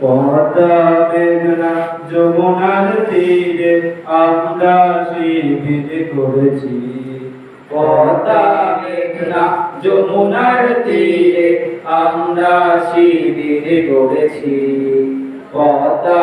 পদ্মা মেঘনা যমুনার তীরে আমরা শিবির করেছি। পর্দা মেঘনা যমুনার তীরে আমরা শিবির করেছি। পদ্মা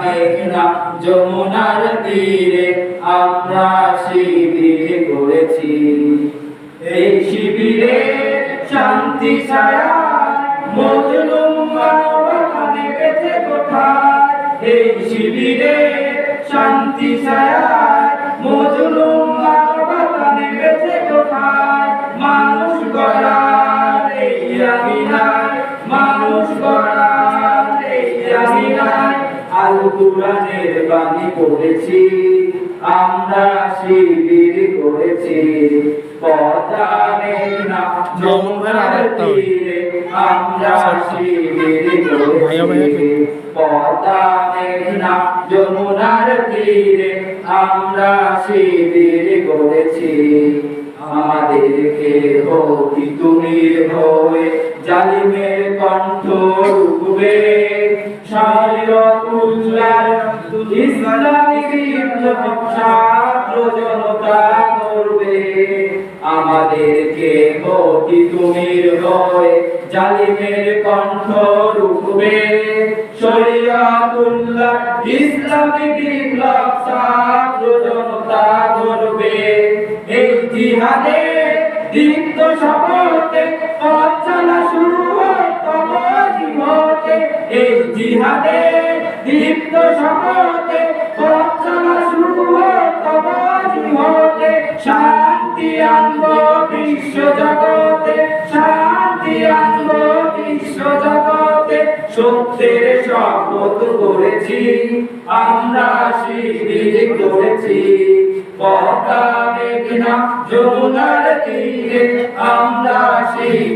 মেঘনা যমুনার তীরে আমরা শিবির করেছি। এই শিবিরে শান্তি শিবিরে শান্তি মানুষ গড়ার মানুষ আমিনায় আল কুরআনের বাণী পড়েছি আমরা শিবির করেছি। পদ্মা মেঘনা যমুনার তীরে আমরা শিবির করেছি। পদ্মা মেঘনা যমুনার তীরে আমরা শিবির করেছি। আমাদেরকে হোকি তুমি হয়ে জালিমের কণ্ঠ রুখবে। শায়রুল্লাহ ইসলামী বিপ্লব ছাত্র করবে। আমাদেরকে হোকি তুমি হয়ে জালিমের কণ্ঠ রুখবে। শরিয়াতুল্লাহ ইসলামী বিপ্লব ছাত্র করবে। এই জিহাদে দীপ্ত শপথে পথ চলা শুরু হয় তব জীবতে এই জিহাদে দীপ্ত পথ চলা শুরু তব শান্তি আনব বিশ্ব জগতে, শান্তি আনব বিশ্ব জগতে। সত্যের শপথ করেছি, আমরা শিবির করেছি। পদ্মা মেঘনা, যমুনার তীরে আমরা শিবির